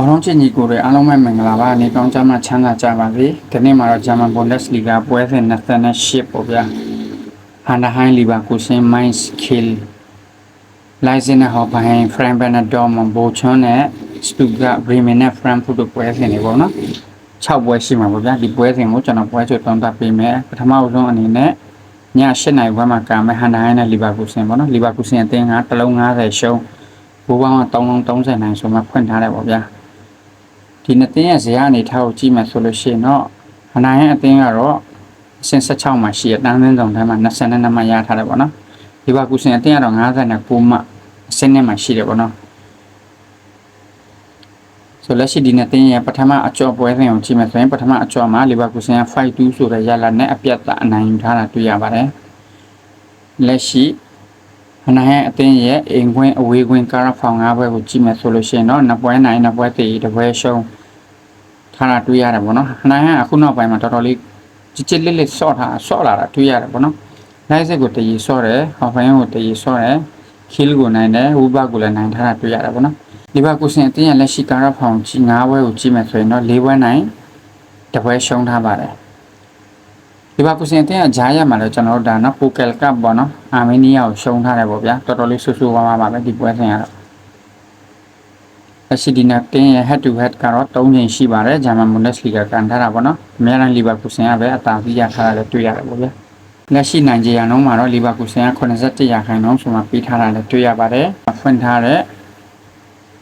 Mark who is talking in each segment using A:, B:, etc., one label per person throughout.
A: ဘောလုံးချစ်ညီကိုတွေအားလုံးပဲမင်္ဂလာပါနေကောင်းကြမှာချမ်းသာကြပါစေဒီနေ့မှာတော့ဂျာမန်ဘွန်ဒက်စ်လီဂါပွဲစဉ်28ပေါ့ဗျာဟန်ဒါဟိုင်းလီဗာကူဆင်မိုင်းစ်ကီလ်လိုင်ဇင်နဲ့ဟော်ဘိုင်ဖရန်ဘန်နဒေါမဘိုချွန်နဲ့စတူဂတ်ဘရီမင်နဲ့ဖရန်ဖုတ်တို့ပွဲစဉ်တွေပေါ့နော်6ပွဲရှိမှာပေါ့ဗျာဒီပွဲစဉ်ကိုကျွန်တော်ပွဲချုပ်တောင်းတပေးမယ်ပထမဆုံးအနေနဲ့ည7နိုင်ပွဲမှာကာမယ်ဟန်ဒါဟိုင်းနဲ့လီဗာကူဆင်ပေါ့နော်လီဗာကူဆင်အသင်းကတစ်လုံး90ရှုံးဘူပေါင်းက3လုံး30နိုင်ဆိုမှဖွင့်ထားတယ်ပေါ့ဗျာ ဒီနှစ်သင်းရဲ့ဇယားအနေထားကိုကြည့်မှဆိုလို့ရှိရင်တော့အနိုင်ရဲ့အသင်းကတော့အဆင့်16မှာရှိရတန်းသင်းဆောင်ထဲမှာ22မှရထားတယ်ပေါ့နော်ဒီဘကူစင်အသင်းကတော့59မှအဆင့်နဲ့မှရှိတယ်ပေါ့နော်ဆိုလက်ရှိဒီနှစ်သင်းရဲ့ပထမအကျော်ပွဲစဉ်ကိုကြည့်မှဆိုရင်ပထမအကျော်မှာလီဗာပူးဆင်က5-2ဆိုတဲ့ရလနဲ့အပြတ်အနိုင်ယူထားတာတွေ့ရပါတယ်လက်ရှိ အနိုင်ရဲ့အသင်းရဲ့အိမ်ခွင်းအဝေးခွင်းကာရာဖောင်၅ဘွဲကိုကြည့်မယ်ဆိုလို့ရှိရင်တော့နှစ်ပွဲနိုင်နှစ်ပွဲတည်တစ်ပွဲရှုံးထားတာတွေ့ရတယ်ပေါ့နော်။နိုင်ဟန်အခုနောက်ပိုင်းမှာတော်တော်လေးကြစ်ကြစ်လစ်လစ်ဆော့ထားဆော့လာတာတွေ့ရတယ်ပေါ့နော်။လိုက်စက်ကိုတည်ဆော့တယ်ဟော်ဖိုင်ကိုတည်ဆော့တယ်ခီလ်ကိုနိုင်တယ်ဝူဘကိုလည်းနိုင်ထားတာတွေ့ရတယ်ပေါ့နော်။ဒီဘက်ကုစင်အတင်းရလက်ရှိကာရဖောင်ကြီး၅ဘွဲကိုကြည့်မယ်ဆိုရင်တော့၄ဘွဲနိုင်တစ်ပွဲရှုံးထားပါတယ်။ ဒီဘက်ကုစင်အတင်းရဂျားရမှာလည်းကျွန်တော်တို့ဒါနော်ပူကယ်ကပ်ပေါ့နော်အာမေးနီးယားကိုရှုံးထားတယ်ပေါ့ဗျာတော်တော်လေးဆူဆူဝါးဝါးပါပဲဒီပွဲစဉ်ကတော့လက်ရှိဒီနာတင်းရဲ့ head to head ကတော့၃ချိန်ရှိပါတယ်ဂျာမန်ဘွန်ဒက်စ်လီဂါကန်ထားတာပေါ့နော်အများအားလီဗာပူးဆင်ကပဲအသာစီးရထားတာလည်းတွေ့ရတယ်ပေါ့ဗျာလက်ရှိနိုင်ဂျီယာနှုန်းမှာတော့လီဗာပူးဆင်က87ရာခိုင်နှုန်းဆိုမှပေးထားတာလည်းတွေ့ရပါတယ်ဖွင့်ထားတဲ့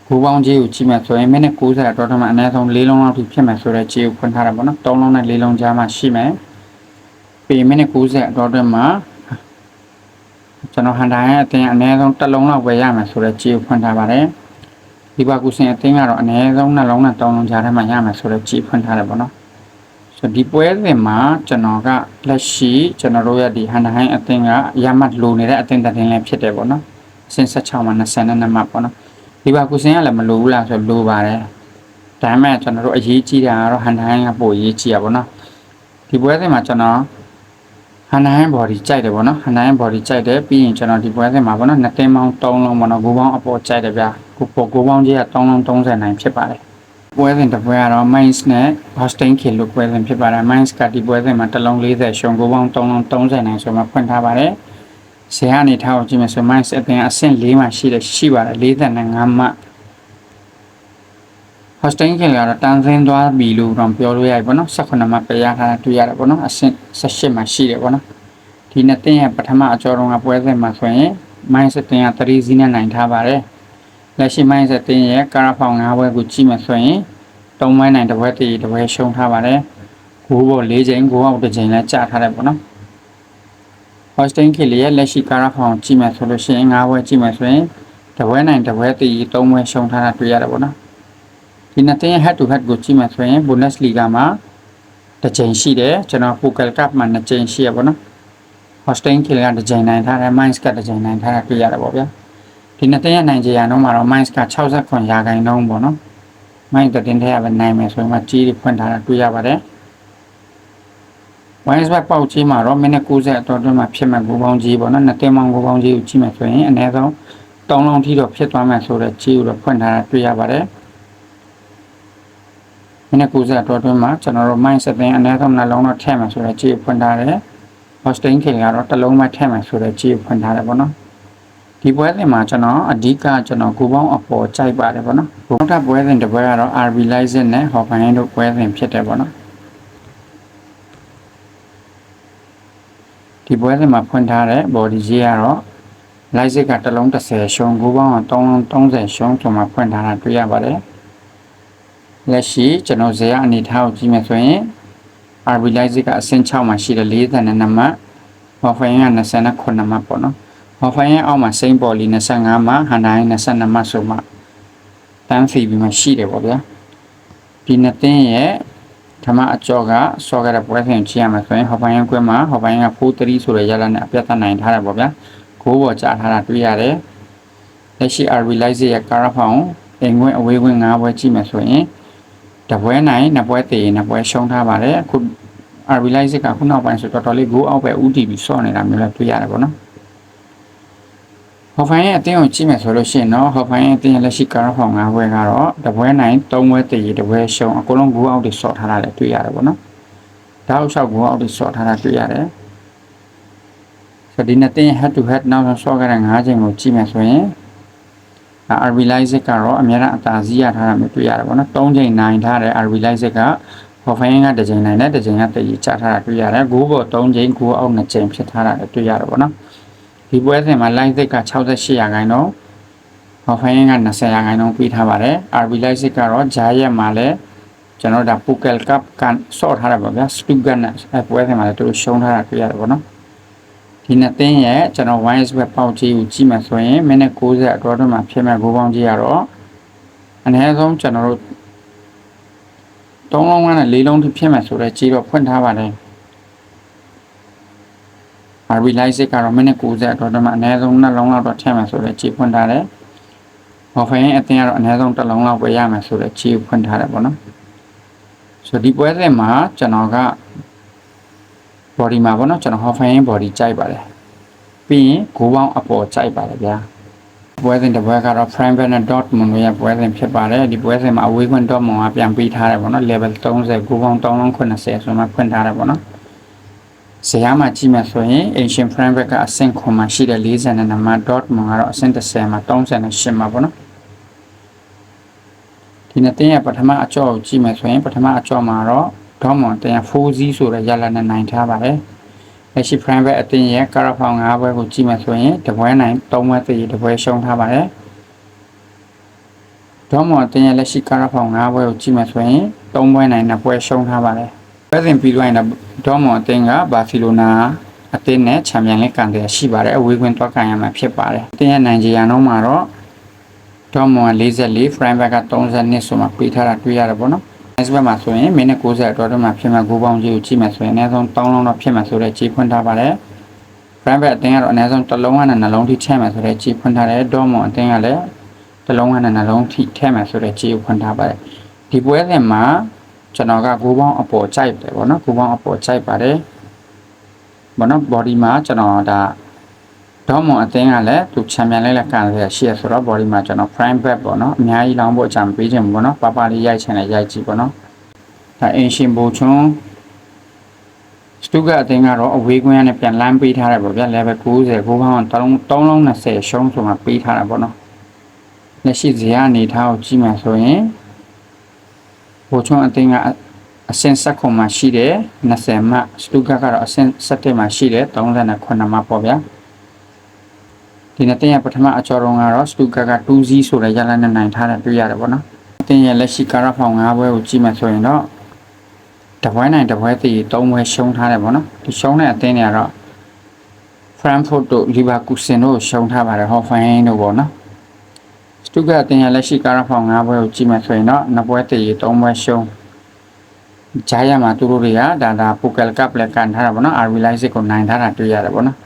A: ဘူပေါင်းကြီးကိုကြည့်မယ်ဆိုရင်မိနစ်90တော့ထမအနည်းဆုံး၄လုံးလောက်ထိဖြစ်မယ်ဆိုတဲ့ကြီးကိုဖွင့်ထားတာပေါ့နော်၃လုံးနဲ့၄လုံးကြားမှာရှိမယ် ပြီးမိနစ်90အတော့တွင်းမှာကျွန်တော်ဟန်တာရဲ့အတင်းအနည်းဆုံးတစ်လုံးလောက်ပဲရမယ်ဆိုတဲ့ကြီးကိုဖွင့်ထားပါတယ်ဒီဘကုစင်အသင်းကတော့အနည်းဆုံးနှလုံးနဲ့တောင်းလုံးကြားထဲမှာရမယ်ဆိုတော့ကြည်ဖွင့်ထားတယ်ပေါ့နော်ဆိုဒီပွဲစဉ်မှာကျွန်တော်ကလက်ရှိကျွန်တော်တို့ရဲ့ဒီဟန်ဒဟိုင်းအသင်းကရမတ်လိုနေတဲ့အသင်းတစ်တင်းလည်းဖြစ်တယ်ပေါ့နော်အဆင့်16မှာ22မှတ်ပေါ့နော်ဒီဘကုစင်ကလည်းမလိုဘူးလားဆိုလိုပါတယ်ဒါပေမဲ့ကျွန်တော်တို့အရေးကြီးတာကတော့ဟန်ဒဟိုင်းကပိုအရေးကြီးရပါပေါ့နော်ဒီပွဲစဉ်မှာကျွန်တော် ဟန်နိုင် body ကြိုက်တယ်ပေါ့နော်ဟန်နိုင် body ကြိုက်တယ်ပြီးရင်ကျွန်တော်ဒီပွဲစဉ်မှာပေါ့နော်နှစ်တင်းပေါင်း3လုံးပေါ့နော်ဂိုးပေါင်းအပေါ်ကြိုက်တယ်ဗျာကိုပေါ်ဂိုးပေါင်းကြီးက3လုံး30နိုင်ဖြစ်ပါတယ်ပွဲစဉ်တစ်ပွဲကတော့ Mainz နဲ့ Holstein Kiel လို့ပွဲစဉ်ဖြစ်ပါတယ် Mainz ကဒီပွဲစဉ်မှာတစ်လုံး40ရှုံဂိုးပေါင်း3လုံး30နိုင်ဆိုမှဖွင့်ထားပါတယ်ဆရာအနေထားကိုကြည့်မယ်ဆို Mainz အပြင်အဆင့်4မှာရှိတယ်ရှိပါတယ်45မှ hosting ခင်ကတော့တန်းစင်းသွားပြီလို့တော့ပြောလို့ရတယ်ပေါ့နော်18မှာပြရထားတာတွေ့ရတယ်ပေါ့နော်အဆင့်18မှာရှိတယ်ပေါ့နော်ဒီနှစ်တင်းရဲ့ပထမအကျော်တော်ကပွဲစဉ်မှာဆိုရင် mindset တင်က3စီးနဲ့နိုင်ထားပါတယ်လက်ရှိ mindset တင်ရဲ့ကာရာဖောင်5ဘွဲကိုကြည့်မှဆိုရင်3မိုင်းနိုင်တစ်ဘွဲတည်တစ်ဘွဲရှုံးထားပါတယ်ဂိုးပေါ်4ချိန်ဂိုးအောက်တစ်ချိန်လည်းကြာထားတယ်ပေါ့နော် hosting ခင်ရဲ့လက်ရှိကာရာဖောင်ကြည့်မှဆိုလို့ရှိရင်5ဘွဲကြည့်မှဆိုရင်တစ်ဘွဲနိုင်တစ်ဘွဲတည်3ဘွဲရှုံးထားတာတွေ့ရတယ်ပေါ့နော် ဒီနှစ်သင်းရဲ့ head to head ကိုကြည့်မှဆိုရင် Bundesliga မှာတစ်ချိန်ရှိတယ်ကျွန်တော် Pokal Cup မှာနှစ်ချိန်ရှိရပါတော့ Holstein Kiel ကတစ်ချိန်နိုင်ထားတယ် Mainz ကတစ်ချိန်နိုင်ထားတာတွေ့ရတယ်ပေါ့ဗျာဒီနှစ်သင်းရဲ့နိုင်ကြရနှုန်းမှာတော့ Mainz က69ရာခိုင်နှုန်းပေါ့နော် Mainz တဲ့တင်းထဲကပဲနိုင်မယ်ဆိုရင်မှကြီးဖွင့်ထားတာတွေ့ရပါတယ် Mainz ဘက်ပေါက်ကြီးမှာတော့မိနစ်90အတော်တွင်းမှာဖြစ်မဲ့ဘူပေါင်းကြီးပေါ့နော်နှစ်သင်းပေါင်းဘူပေါင်းကြီးကိုကြည့်မှဆိုရင်အနည်းဆုံး3လုံးထိတော့ဖြစ်သွားမယ်ဆိုတော့ကြီးကိုတော့ဖွင့်ထားတာတွေ့ရပါတယ် မိနစ်90အတွင်းအတွင်းမှာကျွန်တော်တို့ mind set အနည်းဆုံးနှလုံးတော့ထည့်မယ်ဆိုတော့ကြည့်ဖွင့်ထားတယ် hosting ခင်ကတော့တစ်လုံးမှထည့်မယ်ဆိုတော့ကြည့်ဖွင့်ထားတယ်ပေါ့နော်ဒီပွဲစဉ်မှာကျွန်တော်အဓိကကျွန်တော်ဂိုးပေါင်းအပေါ်ကြိုက်ပါတယ်ပေါ့နော်ဘုံထပ်ပွဲစဉ်တစ်ပွဲကတော့ RB license နဲ့ Hoffenheim တို့ပွဲစဉ်ဖြစ်တယ်ပေါ့နော်ဒီပွဲစဉ်မှာဖွင့်ထားတဲ့ body ကြီးကတော့ license ကတစ်လုံး30ရှုံးဂိုးပေါင်းက3လုံး30ရှုံးဆိုမှဖွင့်ထားတာတွေ့ရပါတယ် လက်ရှိကျွန်တော်ဇေယျအနေထားကိုကြည့်မယ်ဆိုရင် RB Leipzig ကအဆင့်6မှာရှိတယ်42မှတ် Hoffenheim က29မှတ်ပေါ့နော် Hoffenheim အောက်မှာ Saint Pauli 25မှ Hanai 22မှတ်ဆိုမှတန်းစီပြီးမှရှိတယ်ပေါ့ဗျာဒီနှစ်သင်းရဲ့ဓမ္မအကျော်ကစောခဲ့တဲ့ပွဲစဉ်ကြည့်ရမှာဆိုရင် Hoffenheim ကွင်းမှာ Hoffenheim က4-3ဆိုတဲ့ရလနဲ့အပြတ်သက်နိုင်ထားတယ်ပေါ့ဗျာဂိုးပေါ်ကြားထားတာတွေ့ရတယ်လက်ရှိ RB Leipzig ရဲ့ကာရာဖောင်အင်္ဂွင်းအဝေးကွင်း၅ပွဲကြည့်မယ်ဆိုရင် တပွဲနိုင်နှစ်ပွဲတည်နှစ်ပွဲရှုံးထားပါတယ်အခု RB Leipzig ကခုနောက်ပိုင်းဆိုတော်တော်လေး go out ပဲ UTB ဆော့နေတာမျိုးလည်းတွေ့ရတယ်ပေါ့နော်ဟော်ဖိုင်ရဲ့အတင်းကိုကြည့်မယ်ဆိုလို့ရှိရင်တော့ဟော်ဖိုင်ရဲ့အတင်းရဲ့လက်ရှိကာရဖောင်၅ဘွဲကတော့တပွဲနိုင်၃ဘွဲတည်တပွဲရှုံအကုန်လုံးဂူအောက်တွေဆော့ထားတာလည်းတွေ့ရတယ်ပေါ့နော်။ဒါအောက်လျှောက်ဂူအောက်တွေဆော့ထားတာတွေ့ရတယ်။ဆိုဒီနှစ်တင်း head to head နောက်ဆုံးဆော့ခဲ့တဲ့၅ချိန်ကိုကြည့်မယ်ဆိုရင် RB Live ကတော့အများအားအသာစီးရထားတာမျိုးတွေ့ရတယ်ပေါ့နော်၃ချိန်နိုင်ထားတဲ့ RB Live ကဟော်ဖိုင်ကတစ်ချိန်နိုင်တဲ့တစ်ချိန်ကတည်ချထားတာတွေ့ရတယ်။ဂိုးပေါ်၃ချိန်ဂိုးအောက်၂ချိန်ဖြစ်ထားတာလည်းတွေ့ရတယ်ပေါ့နော်။ဒီပွဲစဉ်မှာ line သစ်က68ရာခိုင်နှုန်းဟော်ဖိုင်က20ရာခိုင်နှုန်းပြီးထားပါတယ် RB line သစ်ကတော့ဂျာရက်မှာလည်းကျွန်တော်ဒါ Pukel Cup ကန်ဆော့ထားတာပါဗျာ Stuttgart နဲ့အဲပွဲစဉ်မှာလည်းသူတို့ရှုံးထားတာတွေ့ရတယ်ပေါ့နော် ဒီနှစ်သင်းရဲ့ကျွန်တော် wise web ပေါက်ကြီးကိုကြည့်မှဆိုရင်မိနစ်60အတော်တွင်းမှာဖြစ်မဲ့ဂိုးပေါင်းကြီးကတော့အနည်းဆုံးကျွန်တော်တို့၃လုံးကနဲ့၄လုံးထိဖြစ်မဲ့ဆိုတော့ကြီးတော့ဖွင့်ထားပါတယ် RB Live ကတော့မိနစ်90အတွက်တော့အနည်းဆုံး2လုံးလောက်တော့ထည့်မယ်ဆိုတော့ခြေဖွင့်ထားတယ်။ဟော်ဖိုင်အတင်းကတော့အနည်းဆုံး1လုံးလောက်ပဲရမယ်ဆိုတော့ခြေဖွင့်ထားတယ်ပေါ့နော်။ဆိုဒီပွဲစဉ်မှာကျွန်တော်က body မှာပေါ့နော်ကျွန်တော်ဟော်ဖိုင် body ကြိုက်ပါတယ်။ပြီးရင်ဂိုးပေါင်းအပေါ်ကြိုက်ပါတယ်ဗျာ။ပွဲစဉ်တစ်ပွဲကတော့ Frankfurt နဲ့ Dortmund ရဲ့ပွဲစဉ်ဖြစ်ပါတယ်ဒီပွဲစဉ်မှာအဝေးခွင့် Dortmund ကပြန်ပေးထားတယ်ပေါ့နော် level 30ဂိုးပေါင်း380ဆိုမှဖွင့်ထားတယ်ပေါ့နော်။ဇယားမှာကြည့်မှဆိုရင် Ancient Framework ကအဆင့်ခွန်မှာရှိတဲ့42မှာ dot မှာကတော့အဆင့်30မှာ38မှာပေါ့နော်ဒီနှစ်တင်းရဲ့ပထမအကြော့ကိုကြည့်မှဆိုရင်ပထမအကြော့မှာတော့ dot မှာတင် 4Z ဆိုတဲ့ရလနဲ့နိုင်ထားပါတယ်လက်ရှိ Framework အတင်းရဲ့ Carafon 5ဘွဲကိုကြည့်မှဆိုရင်တပွဲနိုင်3ဘွဲတည်တပွဲရှုံးထားပါတယ်ဒေါမော်တင်ရဲ့လက်ရှိကာရဖောင်၅ဘွဲကိုကြည့်မှဆိုရင်၃ဘွဲနိုင်2ဘွဲရှုံးထားပါတယ်။ပဲစဉ်ပြီးသွားရင်တော့ဒေါ်မွန်အသင်းကဘာစီလိုနာအသင်းနဲ့ချန်ပီယံလိကန်တဲ့ရှိပါတယ်အဝေးခွင့်သွားကန်ရမှာဖြစ်ပါတယ်အသင်းရဲ့နိုင်ဂျီယာနှုန်းမှာတော့ဒေါ်မွန်44ဖရိုင်ဘက်က32ဆိုမှပေးထားတာတွေ့ရတယ်ပေါ့နော်။ next ဘက်မှာဆိုရင်မိနစ်90အတွက်တော့မှဖြစ်မှာဂိုးပေါင်းကြီးကိုကြည့်မှဆိုရင်အနည်းဆုံး3လုံးတော့ဖြစ်မှာဆိုတော့ကြီးဖွင့်ထားပါတယ်။ prime bet အတင်းကတော့အနည်းဆုံးတစ်လုံးနဲ့နှလုံးထိထည့်မှာဆိုတော့ကြီးဖွင့်ထားတယ်ဒေါ်မွန်အတင်းကလည်းတစ်လုံးနဲ့နှလုံးထိထည့်မှာဆိုတော့ကြီးကိုဖွင့်ထားပါတယ်။ဒီပွဲစဉ်မှာကျွန်တော်ကဂိုးပေါင်းအပေါ်ကြိုက်တယ်ပေါ့နော်ဂိုးပေါင်းအပေါ်ကြိုက်ပါတယ်ဘောနော် body မှာကျွန်တော်ဒါ ဒေါမွန်အသင်းကလည်းသူချန်ပီယံလေးလည်းကန်ရရှိရဆိုတော့ body မှာကျွန်တော် prime back ပေါ့နော်အများကြီးလောင်းဖို့အကြံပေးခြင်းပေါ့နော်ပပလေးရိုက်ချင်လည်းရိုက်ကြည့်ပေါ့နော်ဒါအင်ရှင်ဘူချွန်းစတူကအသင်းကတော့အဝေးကွင်းကနေပြန်လမ်းပေးထားတယ်ပေါ့ဗျာ level 90ဘိုးဘောင်း3လုံး3လုံး20ရှုံးဆိုမှပေးထားတာပေါ့နော်လက်ရှိဇေယအနေထားကိုကြည့်မှဆိုရင်ဘိုချွန်းအသင်းကအဆင့်7ခုမှရှိတယ်20မှစတူကကတော့အဆင့်7မှရှိတယ်39မှပေါ့ဗျာ ဒီနေ့တင်ရပထမအကျော်တုံးကတော့စတူကက 2Z ဆိုတဲ့ရလနဲ့နိုင်ထားတယ်တွေ့ရတယ်ပေါ့နော်တင်ရလက်ရှိကာရဖောင်5ဘွဲကိုကြည့်မှဆိုရင်တော့တပွဲနိုင်တပွဲတည်3ဘွဲရှုံးထားတယ်ပေါ့နော်ဒီရှုံးတဲ့အသင်းတွေကတော့ Frankfurt တို့ Leverkusen တို့ရှုံးထားပါတယ် Hoffenheim တို့ပေါ့နော်စတုကအတင်ရလက်ရှိကာရဖောင်၅ဘွဲကိုကြည့်မှဆိုရင်တော့နှစ်ပွဲတည်၃ဘွဲရှုံးဂျာရမှာသူတို့တွေကဒါဒါပိုကယ်ကပ်လည်းကန်ထားတာပေါ့နော် RV Live ကိုနိုင်ထားတာတွေ့ရတယ်ပေါ့နော်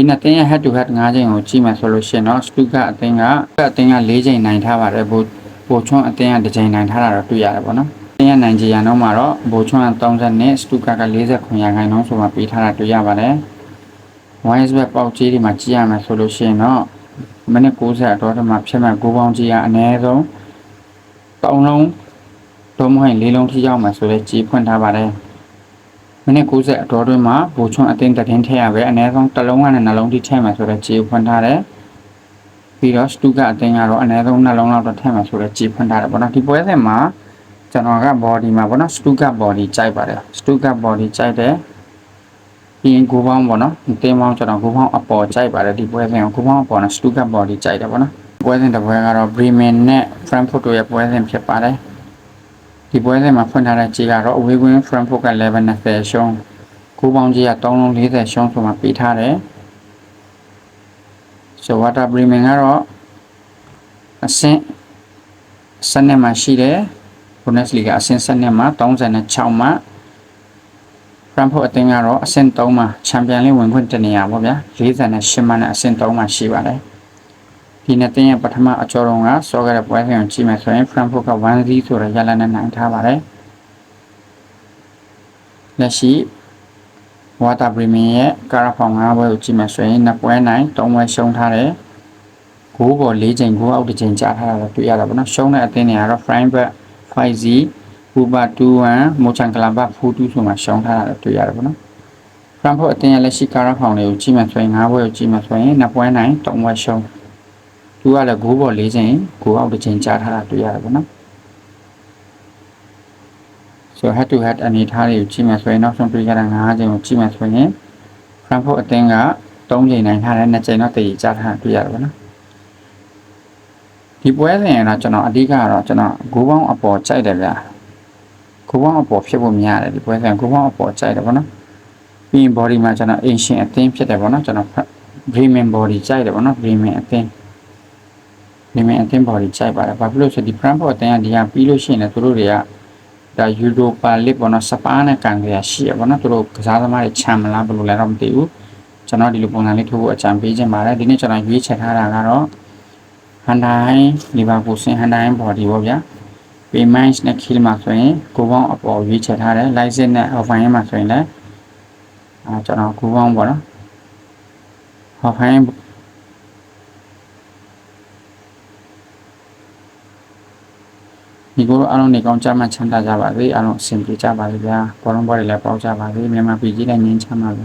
A: ဒီနှစ်တင်းရဲ့ head to head ၅ချိန်ကိုကြည့်မှဆိုလို့ရှိရင်တော့စတုကအတင်ကအတင်က၄ချိန်နိုင်ထားပါတယ်ဘိုဘိုချွန်းအတင်ကတစ်ချိန်နိုင်ထားတာတော့တွေ့ရတယ်ပေါ့နော်တင်းရနိုင်ဂျီယာတော့မှာတော့ဘိုချွန်းက30နဲ့စတုကက49ရာခိုင်နှုန်းဆိုမှပေးထားတာတွေ့ရပါတယ် wise web ပေါက်ကြီးဒီမှာကြည့်ရမယ်ဆိုလို့ရှိရင်တော့မိနစ်60အတော်တမှာဖြစ်မဲ့ဂိုးပေါင်းကြီးကအနည်းဆုံး3လုံးတော့မဟုတ်၄လုံးထိရောက်မှာဆိုတော့ကြီးဖွင့်ထားပါတယ် မိနစ်90အတော်တွင်းမှာဘူချွန်းအတင်းတတင်းထည့်ရပဲအနည်းဆုံးတစ်လုံးကနေနှလုံးထိထည့်မှာဆိုတော့ကြီးဖွင့်ထားတယ်ပြီးတော့စတူကအတင်းကတော့အနည်းဆုံးနှလုံးလောက်တော့ထည့်မှာဆိုတော့ကြီးဖွင့်ထားတယ်ပေါ့နော်ဒီပွဲစဉ်မှာကျွန်တော်က body မှာပေါ့နော်စတူက body ကြိုက်ပါတယ်စတူက body ကြိုက်တယ်ပြီးရင်ဂိုးပေါင်းပေါ့နော်တင်းပေါင်းကျွန်တော်ဂိုးပေါင်းအပေါ်ကြိုက်ပါတယ်ဒီပွဲစဉ်ကိုဂိုးပေါင်းအပေါ်နဲ့စတူကဘော်ဒီကြိုက်တယ်ပေါ့နော်ပွဲစဉ်တစ်ပွဲကတော့ Bremen နဲ့ Frankfurt တို့ရဲ့ပွဲစဉ်ဖြစ်ပါတယ် ဒီပွဲစဉ်မှာဖွင့်ထားတဲ့ကြီးကတော့အဝေးကွင်း Frankfurt က11-20ရှုံးဂိုးပေါင်းကြီးက3လုံး40ရှုံးဆိုမှပေးထားတယ်ဆိုဝါတာ Bremen ကတော့အဆင့်စနစ်မှာရှိတယ် Bundesliga အဆင့်စနစ်မှာ36မှာရန်ဖို့အသင်းကတော့အဆင့်3မှာချန်ပီယံလိဝင်ခွင့်တနေရပါဗျာ48မှနဲ့အဆင့်3မှာရှိပါတယ် ဒီနှစ်သင်းရဲ့ပထမအကျော်တော်ကစောခဲ့တဲ့ပွဲစဉ်ကိုကြည့်မယ်ဆိုရင် Frankfurt က1-0ဆိုတဲ့ရလနဲ့နိုင်ထားပါတယ်လက်ရှိဝါတာပရီမီရဲ့ကာရာဖောင်၅ပွဲကိုကြည့်မယ်ဆိုရင်နှစ်ပွဲနိုင်၃ပွဲရှုံးထားတယ်ဂိုးပေါ်၄ချိန်ဂိုးအောက်တစ်ချိန်ကြားထားတာတော့တွေ့ရတာပေါ့နော်ရှုံးတဲ့အသင်းတွေကတော့ Flying Back 5Z Uber 21 Mochang Club 42ဆိုမှရှုံးထားတာတော့တွေ့ရတယ်ပေါ့နော် Frankfurt အသင်းရဲ့လက်ရှိကားရဖောင်တွေကိုကြည့်မှဆိုရင်၅ဘွဲကိုကြည့်မှဆိုရင်နှစ်ပွဲနိုင်၃ဘွဲရှုံး သူကလည်းဂိုးပေါ်၄ချိန်ဂိုးအောက်တစ်ချိန်ကြားထားတာတွေ့ရတယ်ပေါ့နော် so head to head အနေထားတွေကိုကြည့်မှဆိုရင်နောက်ဆုံးတွေ့ရတာ၅ချိန်ကိုကြည့်မှဆိုရင် Frankfurt အသင်းက3ချိန်နိုင်ထားတယ်2ချိန်တော့တည်ကြားထားတာတွေ့ရတယ်ပေါ့နော်ဒီပွဲစဉ်ကတော့ကျွန်တော်အဓိကကတော့ကျွန်တော်ဂိုးပေါင်းအပေါ်ကြိုက်တယ်ဗျာဂိုးပေါင်းအပေါ်ဖြစ်ဖို့များတယ်ဒီပွဲစဉ်ဂိုးပေါင်းအပေါ်ကြိုက်တယ်ပေါ့နော်ပြီးရင် body မှာကျွန်တော် ancient အသင်းဖြစ်တယ်ပေါ့နော်ကျွန်တော် Bremen body ကြိုက်တယ်ပေါ့နော် Bremen အသင်း Bremen အသင်း body ကြိုက်ပါတယ်ဘာဖြစ်လို့ဆိုဒီ Frankfurt အသင်းကဒီကပြီးလို့ရှိရင်လည်းသူတို့တွေကဒါ Europa League ပေါ့နော်စပါးနဲ့ကန်ကြရရှိရပေါ့နော်သူတို့ကစားသမားတွေချမ်းမလားဘယ်လိုလဲတော့မသိဘူးကျွန်တော်ဒီလိုပုံစံလေးထိုးဖို့အကြံပေးခြင်းပါတယ်ဒီနေ့ကျွန်တော်ရွေးချယ်ထားတာကတော့ Hyundai Leverkusen Hyundai body ပေါ့ဗျာ Payment နဲ့ Kill မှာဆိုရင်ကိုပေါင်းအပေါ်ရွေးချယ်ထားတယ် License နဲ့ Offline မှာဆိုရင်လည်းအာကျွန်တော်ကိုပေါင်းပေါ့နော် Offline ဒီကိုအားလုံးနေကောင်းကြမှချမ်းသာကြပါစေအားလုံးအဆင်ပြေကြပါစေဗျာဘောလုံးဘောတွေလည်းပေါက်ကြပါစေမြန်မာပြည်ကြီးလည်းငြိမ်းချမ်းပါစေ